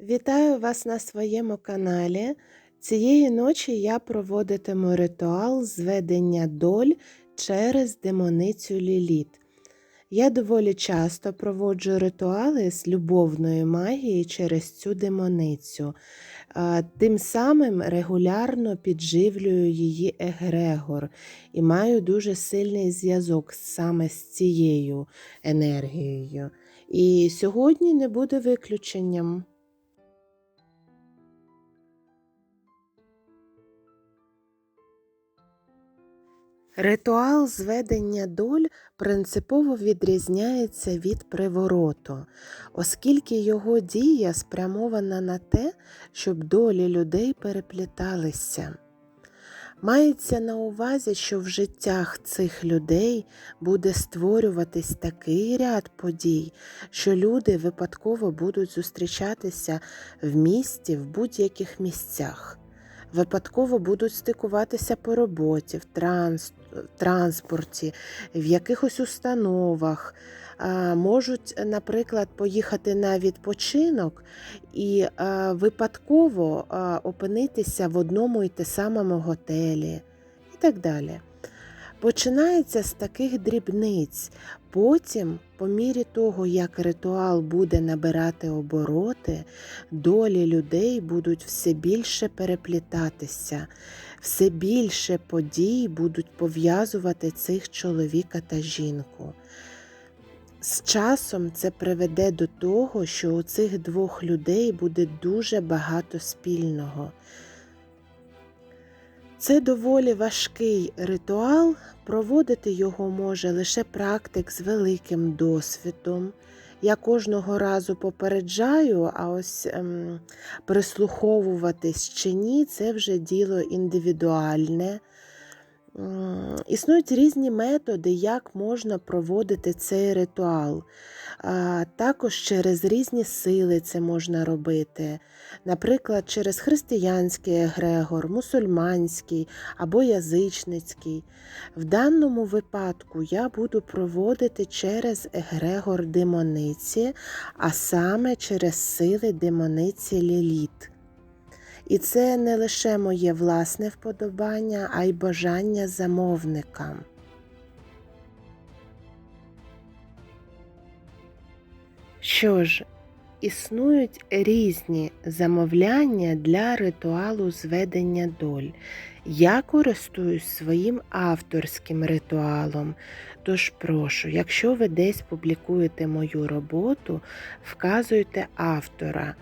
Вітаю вас на своєму каналі. Цієї ночі я проводитиму ритуал зведення доль через демоницю Ліліт. Я доволі часто проводжу ритуали з любовної магії через цю демоницю, тим самим регулярно підживлюю її егрегор і маю дуже сильний зв'язок саме з цією енергією. І сьогодні не буде виключенням. Ритуал зведення доль принципово відрізняється від привороту, оскільки його дія спрямована на те, щоб долі людей перепліталися. Мається на увазі, що в життях цих людей буде створюватись такий ряд подій, що люди випадково будуть зустрічатися в місті в будь-яких місцях, випадково будуть стикуватися по роботі, в транс, в транспорті, в якихось установах. Можуть, наприклад, поїхати на відпочинок і випадково опинитися в одному і те самому готелі і так далі. Починається з таких дрібниць. Потім, по мірі того, як ритуал буде набирати обороти, долі людей будуть все більше переплітатися, все більше подій будуть пов'язувати цих чоловіка та жінку. З часом це приведе до того, що у цих двох людей буде дуже багато спільного. Це доволі важкий ритуал, проводити його може лише практик з великим досвідом. Я кожного разу попереджаю, а ось ем, прислуховуватись чи ні, це вже діло індивідуальне. Існують різні методи, як можна проводити цей ритуал. Також через різні сили це можна робити. Наприклад, через християнський егрегор, мусульманський або язичницький. В даному випадку я буду проводити через егрегор демониці, а саме через сили демониці Ліліт. І це не лише моє власне вподобання, а й бажання замовника. Що ж, існують різні замовляння для ритуалу зведення доль. Я користуюсь своїм авторським ритуалом. Тож прошу, якщо ви десь публікуєте мою роботу, вказуйте автора.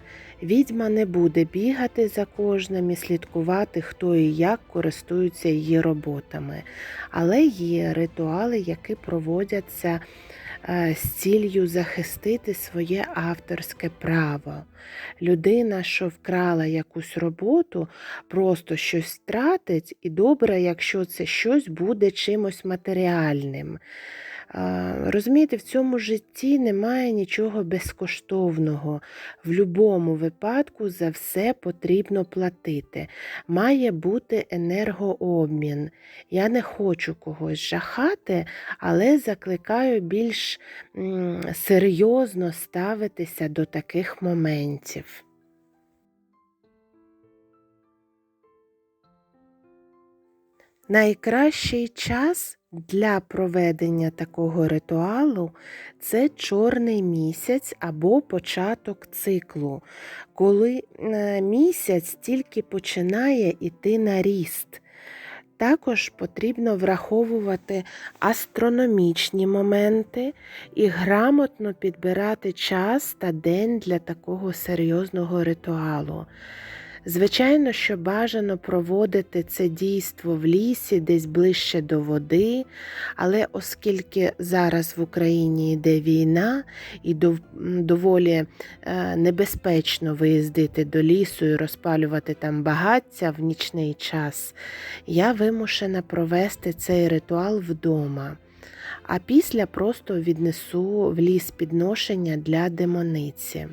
Відьма не буде бігати за кожним і слідкувати, хто і як користується її роботами. Але є ритуали, які проводяться з ціллю захистити своє авторське право. Людина, що вкрала якусь роботу, просто щось втратить, і добре, якщо це щось буде чимось матеріальним. Розумієте, в цьому житті немає нічого безкоштовного. В будь-якому випадку за все потрібно платити. Має бути енергообмін. Я не хочу когось жахати, але закликаю більш серйозно ставитися до таких моментів. Найкращий час для проведення такого ритуалу це чорний місяць або початок циклу, коли е, місяць тільки починає йти на ріст. Також потрібно враховувати астрономічні моменти і грамотно підбирати час та день для такого серйозного ритуалу. Звичайно, що бажано проводити це дійство в лісі, десь ближче до води, але оскільки зараз в Україні йде війна і доволі е, небезпечно виїздити до лісу і розпалювати там багаття в нічний час, я вимушена провести цей ритуал вдома. А після просто віднесу в ліс підношення для демониці.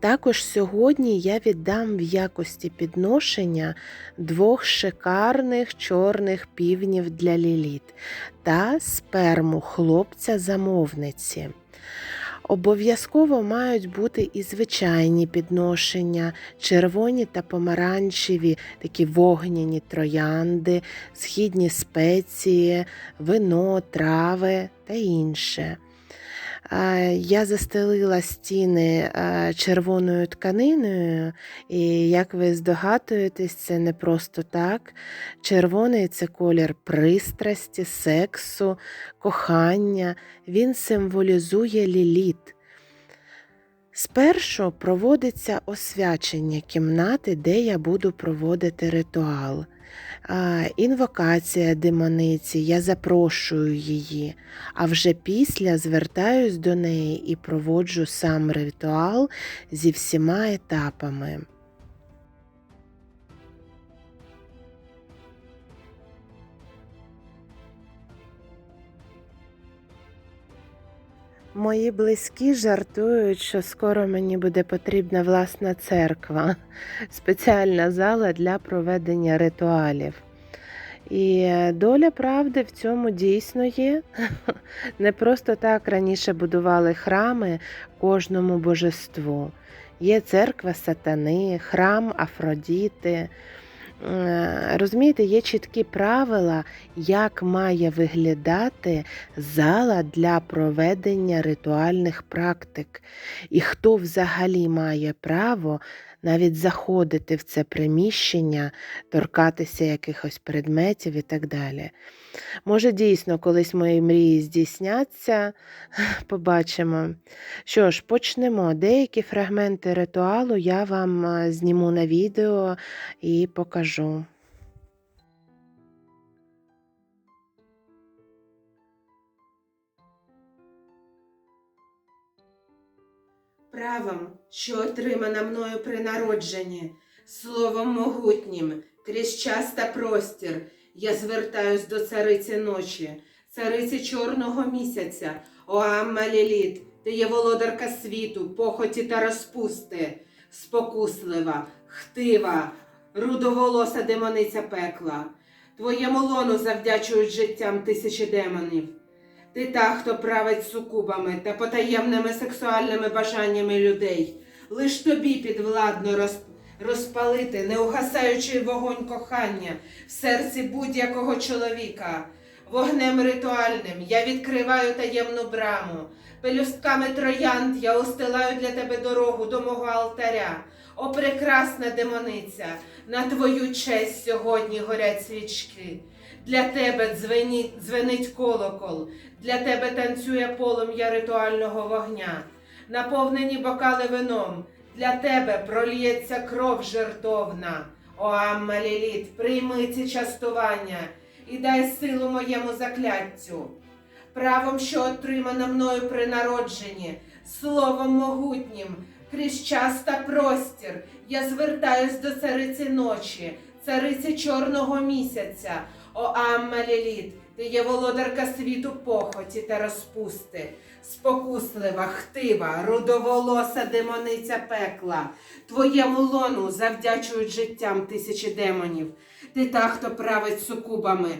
Також сьогодні я віддам в якості підношення двох шикарних чорних півнів для ліліт та сперму хлопця-замовниці. Обов'язково мають бути і звичайні підношення, червоні та помаранчеві, такі вогняні троянди, східні спеції, вино, трави та інше. Я застелила стіни червоною тканиною, і як ви здогадуєтесь, це не просто так. Червоний це колір пристрасті, сексу, кохання. Він символізує ліліт. Спершу проводиться освячення кімнати, де я буду проводити ритуал. Інвокація демониці, я запрошую її, а вже після звертаюсь до неї і проводжу сам ритуал зі всіма етапами. Мої близькі жартують, що скоро мені буде потрібна власна церква, спеціальна зала для проведення ритуалів. І доля правди в цьому дійсно є. Не просто так раніше будували храми кожному божеству. Є церква сатани, храм Афродіти. Е, Розумієте, є чіткі правила, як має виглядати зала для проведення ритуальних практик, і хто взагалі має право навіть заходити в це приміщення, торкатися якихось предметів і так далі. Може, дійсно, колись мої мрії здійсняться, побачимо. Що ж, почнемо. Деякі фрагменти ритуалу я вам е, зніму на відео і покажу. правом, що отримана мною при народженні, словом могутнім, крізь час та простір, я звертаюсь до цариці ночі, цариці чорного місяця, Оамма Ліліт, ти є володарка світу, похоті та розпусти, спокуслива, хтива, рудоволоса демониця пекла. Твоєму лону завдячують життям тисячі демонів. Ти та, хто править сукубами та потаємними сексуальними бажаннями людей. Лиш тобі підвладно роз... розпалити неугасаючий вогонь кохання в серці будь-якого чоловіка. Вогнем ритуальним я відкриваю таємну браму. Пелюстками троянд я устилаю для тебе дорогу до мого алтаря. О, прекрасна демониця, на твою честь сьогодні горять свічки. Для тебе дзвенить, дзвенить колокол, для тебе танцює полум'я ритуального вогня. Наповнені бокали вином, для тебе прольється кров жертовна. О, Амма Ліліт, прийми ці частування і дай силу моєму закляттю. Правом, що отримано мною при народженні, словом могутнім, крізь час та простір, я звертаюсь до цариці ночі, цариці чорного місяця. О Амма Ліліт, ти є володарка світу похоті та розпусти, спокуслива, хтива, рудоволоса демониця пекла. Твоєму лону завдячують життям тисячі демонів. Ти та, хто править сукубами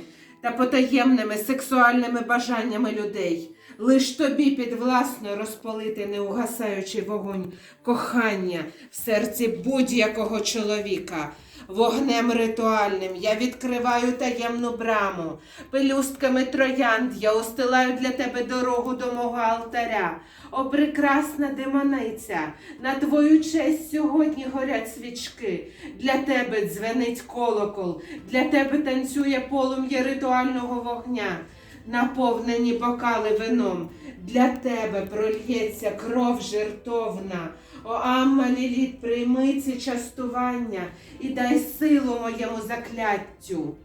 та потаємними сексуальними бажаннями людей. Лиш тобі підвласно розпалити неугасаючий вогонь кохання в серці будь-якого чоловіка. Вогнем ритуальним я відкриваю таємну браму, пелюстками троянд я устилаю для тебе дорогу до мого алтаря. О, прекрасна демониця, на твою честь сьогодні горять свічки. Для тебе дзвенить колокол, для тебе танцює полум'я ритуального вогня. Наповнені бокали вином, для тебе прольється кров жертовна. О, Амма Ліліт, прийми ці частування і дай силу моєму закляттю.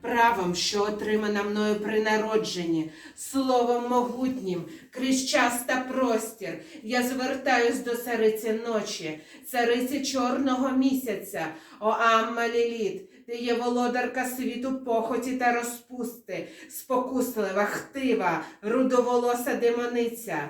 Правом, що отримана мною при народженні, словом могутнім, крізь час та простір, я звертаюсь до цариці ночі, цариці чорного місяця, о Амма Ліліт, ти є володарка світу похоті та розпусти, спокуслива, хтива, рудоволоса демониця.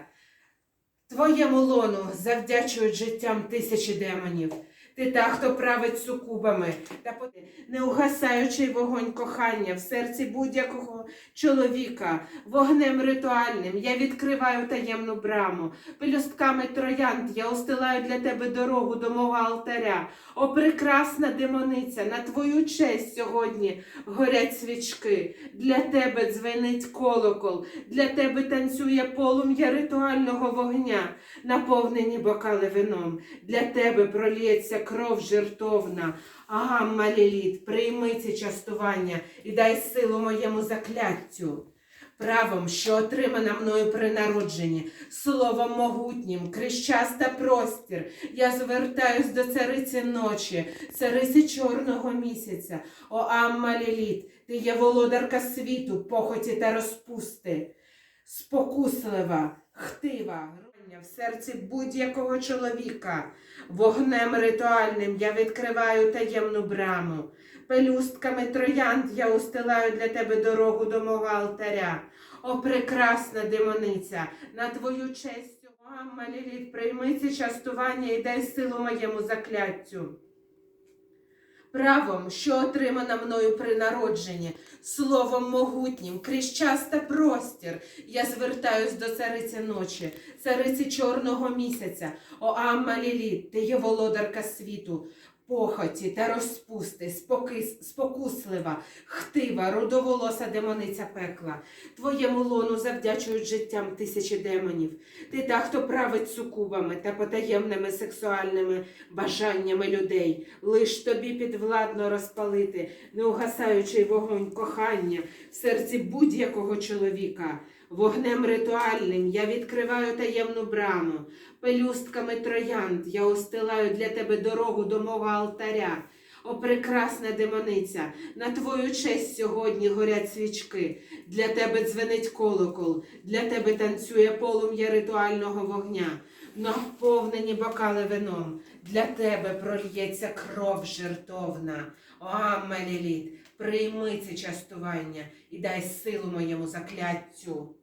Твоєму лону завдячують життям тисячі демонів. Ти та, хто править сукубами, та по- неугасаючий вогонь кохання в серці будь-якого чоловіка, вогнем ритуальним я відкриваю таємну браму, пелюстками троянд я устилаю для тебе дорогу до мого алтаря. О, прекрасна демониця, на твою честь сьогодні горять свічки. Для тебе дзвенить колокол, для тебе танцює полум'я ритуального вогня, наповнені бокали вином. Для тебе проліється кров жертовна. Агамма Ліліт, прийми ці частування і дай силу моєму закляттю. Правом, що отримана мною при народженні, словом могутнім, час простір, я звертаюсь до цариці ночі, цариці чорного місяця. О Амма ти є володарка світу, похоті та розпусти, спокуслива, хтива, гроня в серці будь-якого чоловіка. Вогнем ритуальним я відкриваю таємну браму. Пелюстками троянд я устилаю для тебе дорогу до мого алтаря. О, прекрасна демониця, на твою честь, о, Амма Ліліт, прийми ці частування і дай силу моєму закляттю. Правом, що отримана мною при народженні, словом могутнім, крізь та простір, я звертаюсь до цариці ночі, цариці чорного місяця, о Ліліт, ти є володарка світу, похоті та розпусти, спокис, спокуслива, хтива, рудоволоса демониця пекла. Твоєму лону завдячують життям тисячі демонів. Ти та, хто править сукубами та потаємними сексуальними бажаннями людей. Лиш тобі підвладно розпалити неугасаючий вогонь кохання в серці будь-якого чоловіка. Вогнем ритуальним я відкриваю таємну браму, пелюстками троянд я устилаю для тебе дорогу до мого алтаря. О, прекрасна демониця, на твою честь сьогодні горять свічки. Для тебе дзвенить колокол, для тебе танцює полум'я ритуального вогня. Наповнені бокали вином, для тебе прольється кров жертовна. О, Амма Ліліт, прийми ці частування і дай силу моєму закляттю.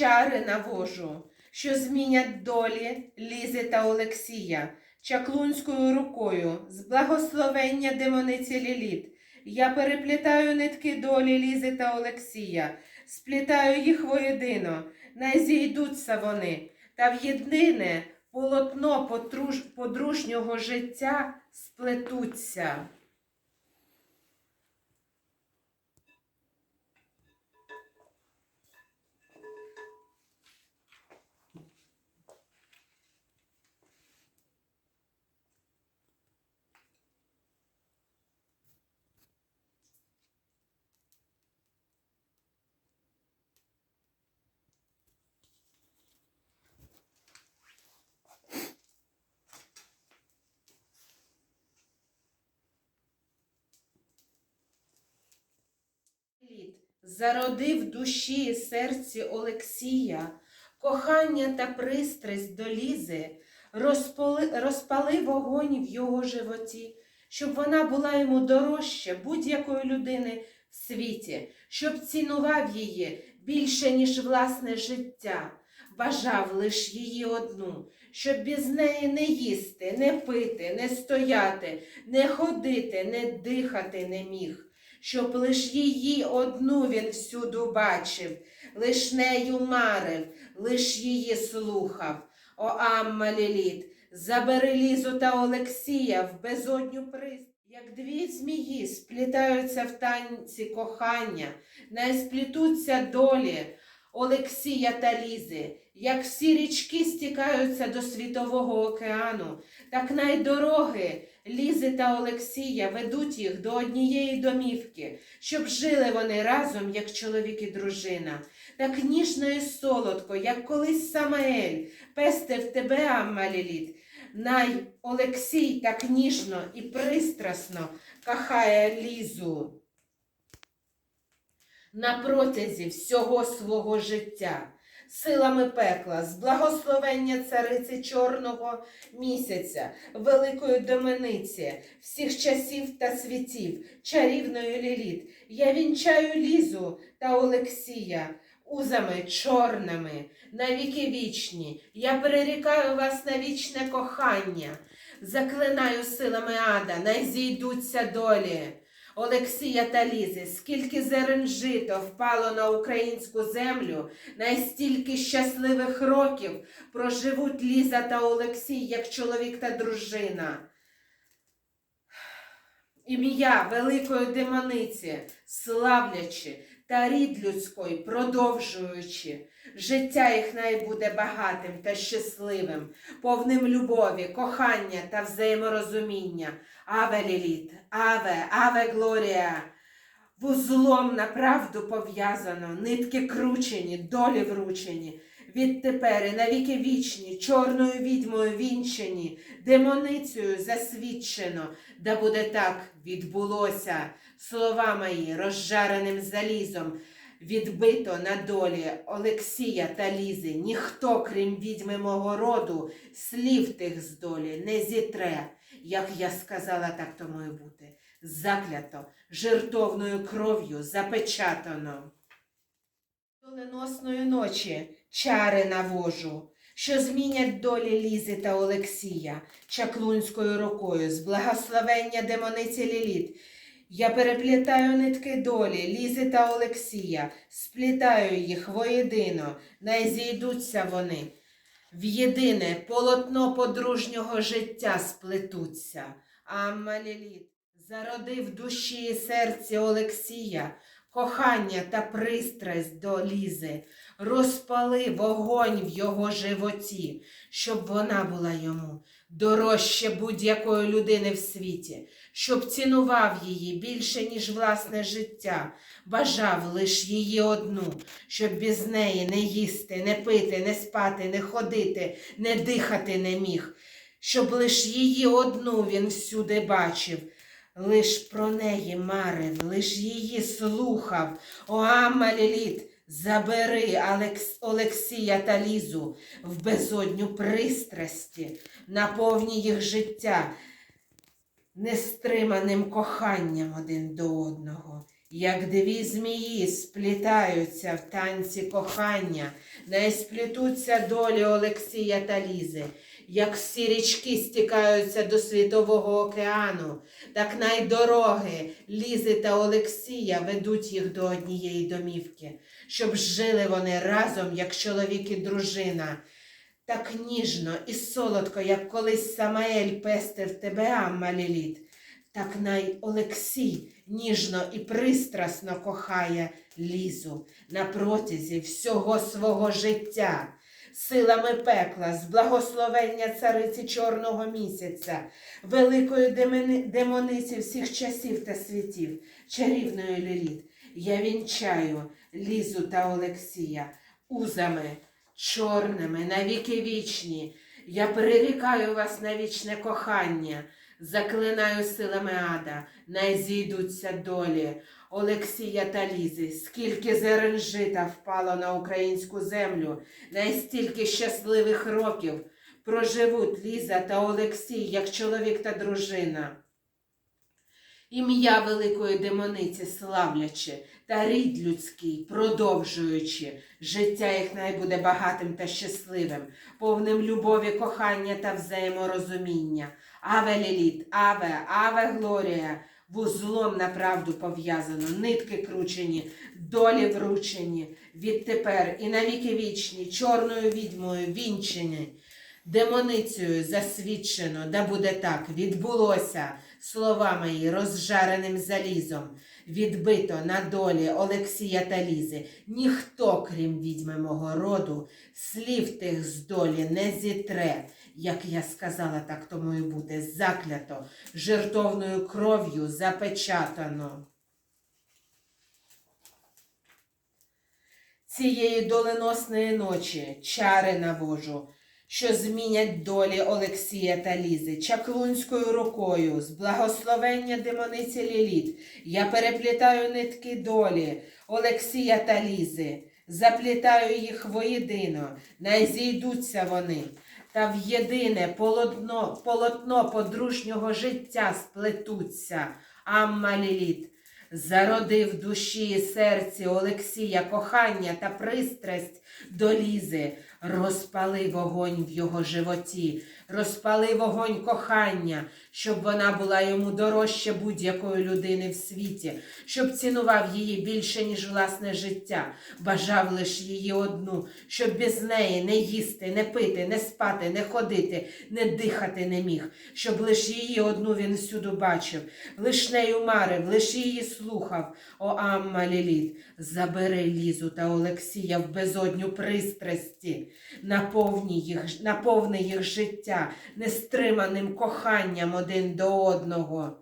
Чари навожу, що змінять долі Лізи та Олексія, чаклунською рукою, з благословення демониці Ліліт. Я переплітаю нитки долі Лізи та Олексія, сплітаю їх воєдино, най зійдуться вони, та в єдине полотно подружнього життя сплетуться. Зародив душі і серці Олексія, кохання та пристрасть до Лізи, розпали, розпали вогонь в його животі, щоб вона була йому дорожча будь-якої людини в світі, щоб цінував її більше, ніж власне життя, бажав лиш її одну, щоб без неї не їсти, не пити, не стояти, не ходити, не дихати не міг щоб лиш її одну він всюду бачив, лиш нею марив, лиш її слухав. О Амма Ліліт, забери Лізу та Олексія в безодню прист. Як дві змії сплітаються в танці кохання, не сплітуться долі Олексія та Лізи, як всі річки стікаються до світового океану, так найдороги Лізи та Олексія ведуть їх до однієї домівки, щоб жили вони разом, як чоловік і дружина, так ніжно і солодко, як колись Самаель, пестив тебе, Амма Ліліт, най Олексій так ніжно і пристрасно кохає Лізу. На протязі всього свого життя, силами пекла, з благословення цариці чорного місяця, великої домениці, всіх часів та світів, чарівної ліліт, я вінчаю Лізу та Олексія узами чорними, навіки вічні. Я перерікаю вас на вічне кохання, заклинаю силами ада, най зійдуться долі. Олексія та Лізи, скільки зерен жито впало на українську землю, настільки щасливих років проживуть Ліза та Олексій, як чоловік та дружина. Ім'я великої демониці, славлячи та рід людський, продовжуючи, життя їх най буде багатим та щасливим, повним любові, кохання та взаєморозуміння. Аве Ліліт, Аве, Аве Глорія. Вузлом на правду пов'язано, нитки кручені, долі вручені. Відтепер і навіки вічні, чорною відьмою вінчені, демоницею засвідчено, да буде так відбулося, слова мої розжареним залізом. Відбито на долі Олексія та Лізи, ніхто, крім відьми мого роду, слів тих з долі не зітре. Як я сказала, так тому і бути. Заклято, жертовною кров'ю запечатано. Доленосної ночі чари навожу, що змінять долі Лізи та Олексія, чаклунською рукою, з благословення демониці Ліліт. Я переплітаю нитки долі Лізи та Олексія, сплітаю їх воєдино, най зійдуться вони. В єдине полотно подружнього життя сплетуться. Амма Ліліт зародив душі і серці Олексія кохання та пристрасть до Лізи, розпали вогонь в його животі, щоб вона була йому дорожче будь-якої людини в світі, щоб цінував її більше, ніж власне життя, бажав лиш її одну, щоб без неї не їсти, не пити, не спати, не ходити, не дихати не міг, щоб лиш її одну він всюди бачив. Лиш про неї марив, лиш її слухав. О, Амма Ліліт, забери Алекс... Олексія та Лізу в безодню пристрасті, наповні їх життя нестриманим коханням один до одного. Як дві змії сплітаються в танці кохання, не сплітуться долі Олексія та Лізи, як всі річки стікаються до світового океану, так найдороги Лізи та Олексія ведуть їх до однієї домівки, щоб жили вони разом, як чоловік і дружина. Так ніжно і солодко, як колись Самаель пестив тебе, Амма Ліліт, так най Олексій ніжно і пристрасно кохає Лізу на протязі всього свого життя. Силами пекла, з благословення цариці чорного місяця, великої демониці всіх часів та світів, чарівної Ліліт, я вінчаю Лізу та Олексія узами чорними, навіки вічні. Я перерікаю вас на вічне кохання, заклинаю силами ада, най зійдуться долі. Олексія та Лізи, скільки зерен жита впало на українську землю, настільки щасливих років проживуть Ліза та Олексій, як чоловік та дружина. Ім'я великої демониці славлячи, та рід людський, продовжуючи, життя їх най буде багатим та щасливим, повним любові, кохання та взаєморозуміння. Аве Ліліт, Аве, Аве Глорія, вузлом на правду пов'язано, нитки кручені, долі вручені, відтепер і навіки вічні, чорною відьмою вінчені. Демоницею засвідчено, да буде так, відбулося, слова мої розжареним залізом. Відбито на долі Олексія та Лізи. Ніхто, крім відьми мого роду, слів тих з долі не зітре. Як я сказала, так тому і буде заклято, жертовною кров'ю запечатано. Цієї доленосної ночі чари навожу, що змінять долі Олексія та Лізи, чаклунською рукою, з благословення демониці Ліліт, я переплітаю нитки долі Олексія та Лізи, заплітаю їх воєдино, най зійдуться вони, та в єдине полотно, полотно подружнього життя сплетуться. Амма Ліліт. Зароди в душі і серці Олексія кохання та пристрасть до Лізи, розпали вогонь в його животі, розпали вогонь кохання, щоб вона була йому дорожче будь-якої людини в світі, щоб цінував її більше, ніж власне життя, бажав лиш її одну, щоб без неї не їсти, не пити, не спати, не ходити, не дихати не міг, щоб лиш її одну він всюди бачив, лиш нею марив, лиш її слухав. О, Амма Ліліт, забери Лізу та Олексія в безодню пристрасті, наповні їх, наповни їх життя нестриманим коханням один до одного.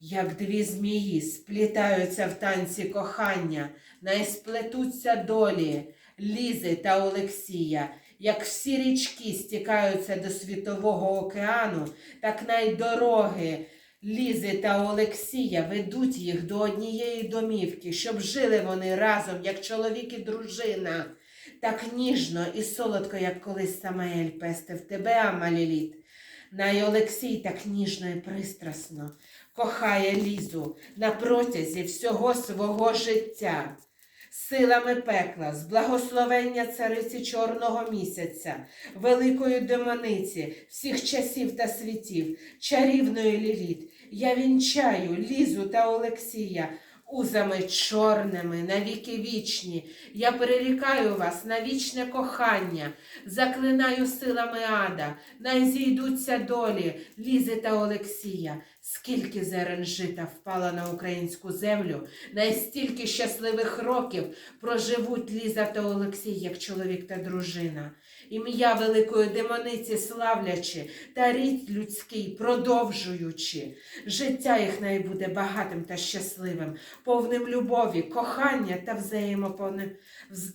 Як дві змії сплітаються в танці кохання, найсплетуться долі Лізи та Олексія, як всі річки стікаються до світового океану, так найдороги Лізи та Олексія ведуть їх до однієї домівки, щоб жили вони разом, як чоловік і дружина. Так ніжно і солодко, як колись Самаель пестив тебе, Амаліліт. Най Олексій так ніжно і пристрасно кохає Лізу на протязі всього свого життя. Силами пекла, з благословення цариці Чорного місяця, великої демониці всіх часів та світів, чарівної ліліт, я вінчаю Лізу та Олексія узами чорними навіки вічні. Я перерікаю вас на вічне кохання, заклинаю силами ада, най зійдуться долі Лізи та Олексія. Скільки зерен жита впала на українську землю, настільки щасливих років проживуть Ліза та Олексій, як чоловік та дружина. Ім'я великої демониці славлячи та рід людський продовжуючи. Життя їх най буде багатим та щасливим, повним любові, кохання та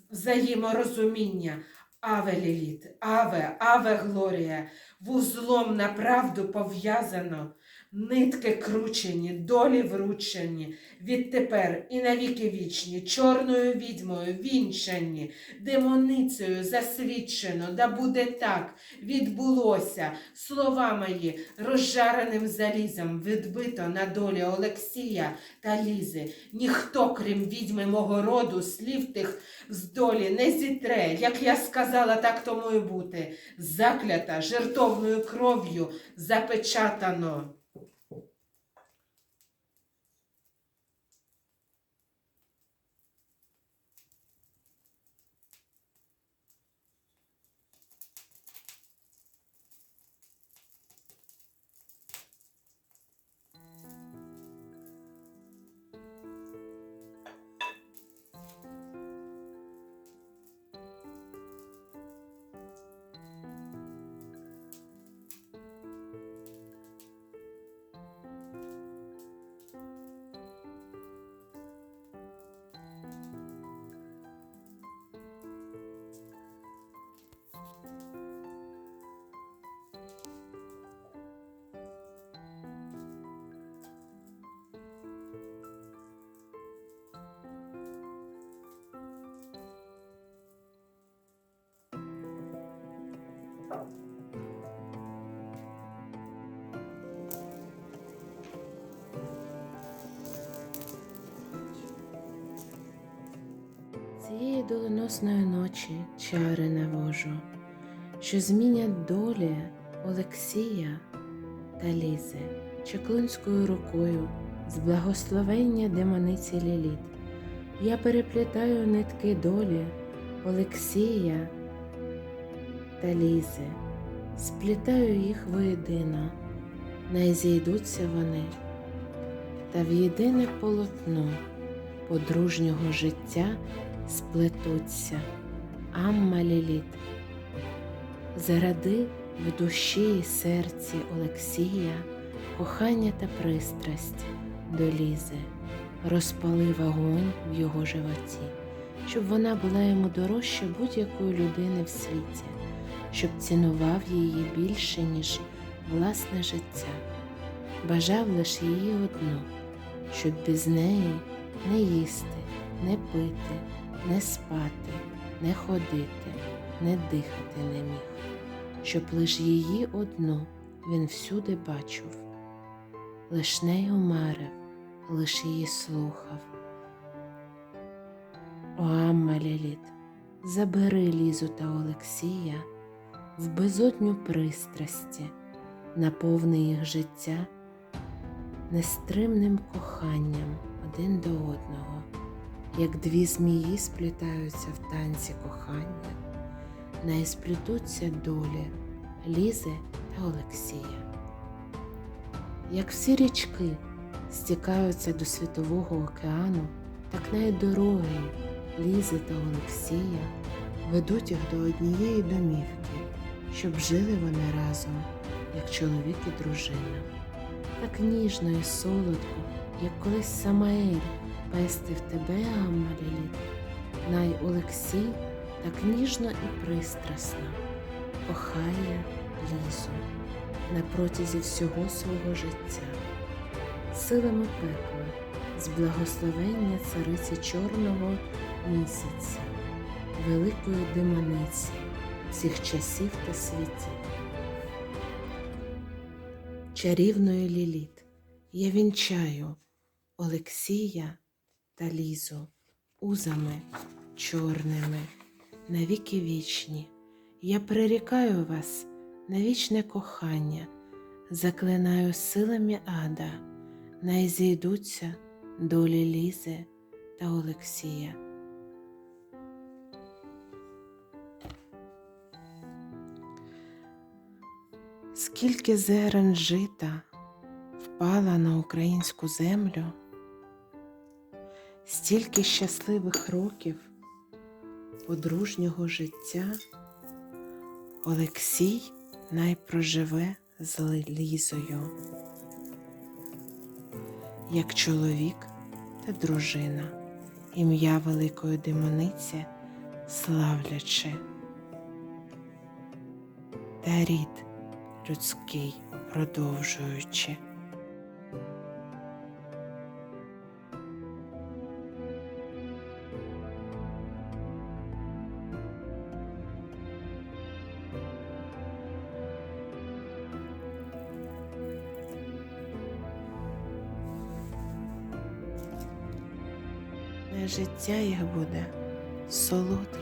взаєморозуміння. Аве Ліліт, Аве, Аве Глорія, вузлом на правду пов'язано. Нитки кручені, долі вручені, відтепер і навіки вічні, чорною відьмою вінчані, демоницею засвідчено, да буде так, відбулося, слова мої розжареним залізом відбито на долі Олексія та Лізи. Ніхто, крім відьми мого роду, слів тих з долі не зітре, як я сказала, так тому і бути. Заклята жертовною кров'ю запечатано. Цієї доленосної ночі чари навожу, що змінять долі Олексія та Лізи чеклунською рукою з благословення демониці Ліліт. Я переплітаю нитки долі Олексія та Лізи, сплітаю їх воєдино, не зійдуться вони, та в єдине полотно подружнього життя сплетуться. Амма Ліліт. Заради в душі і серці Олексія кохання та пристрасть до Лізи, розпали вогонь в його животі, щоб вона була йому дорожча будь-якої людини в світі, щоб цінував її більше, ніж власне життя. Бажав лише її одну, щоб без неї не їсти, не пити, не спати, не ходити, не дихати не міг, щоб лиш її одну він всюди бачив, лиш нею марив, лиш її слухав. О, Амма Ліліт, забери Лізу та Олексія в безодню пристрасті, наповни їх життя нестримним коханням один до одного, як дві змії сплітаються в танці кохання, не сплітуться долі Лізи та Олексія. Як всі річки стікаються до Світового океану, так навіть дороги Лізи та Олексія ведуть їх до однієї домівки, щоб жили вони разом, як чоловік і дружина. Так ніжно і солодко, як колись Самаель пестив тебе, Амма най Олексій так ніжно і пристрасно кохає Лізу на протязі всього свого життя, силами пекла, з благословення цариці чорного місяця, великої демониці всіх часів та світів. Чарівної Ліліт, я вінчаю Олексія та Лізу узами чорними, навіки вічні. Я прирікаю вас на вічне кохання, заклинаю силами ада, най зійдуться долі Лізи та Олексія. Скільки зерен жита впала на українську землю, стільки щасливих років подружнього життя Олексій найпроживе з Лізою, як чоловік та дружина, ім'я великої демониці славлячи, та рід людський продовжуючи. Життя їх буде солодке,